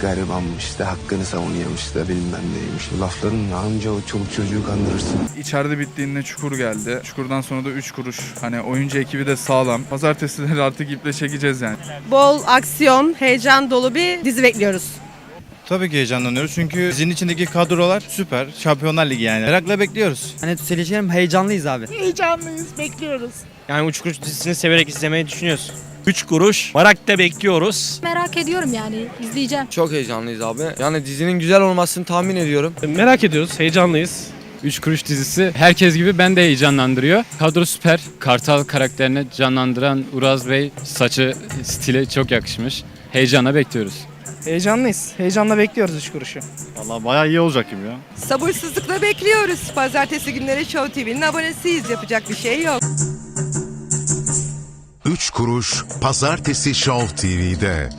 garibanmış da hakkını savunuyormuş da bilmem neymiş. Lafların anca o çoluk çocuğu kandırırsın. İçeride bittiğinde Çukur geldi. Çukurdan sonra da 3 kuruş. Hani oyuncu ekibi de sağlam. Pazartesileri artık iple çekeceğiz yani. Bol aksiyon, heyecan dolu bir dizi bekliyoruz. Tabii ki heyecanlanıyoruz çünkü dizinin içindeki kadrolar süper. Şampiyonlar Ligi yani. Merakla bekliyoruz. Hani söyleyeceğim heyecanlıyız abi. Heyecanlıyız, bekliyoruz. Yani Uç Kuruş dizisini severek izlemeyi düşünüyoruz. 3 kuruş. Marak'ta bekliyoruz. Merak ediyorum yani izleyeceğim. Çok heyecanlıyız abi. Yani dizinin güzel olmasını tahmin ediyorum. Merak ediyoruz, heyecanlıyız. 3 Kuruş dizisi herkes gibi ben de heyecanlandırıyor. Kadro süper. Kartal karakterini canlandıran Uraz Bey saçı stile çok yakışmış. Heyecana bekliyoruz. Heyecanlıyız. Heyecanla bekliyoruz üç kuruşu. Vallahi bayağı iyi olacak gibi ya. Sabırsızlıkla bekliyoruz. Pazartesi günleri Show TV'nin abonesiyiz. Yapacak bir şey yok. 3 kuruş Pazartesi Show TV'de.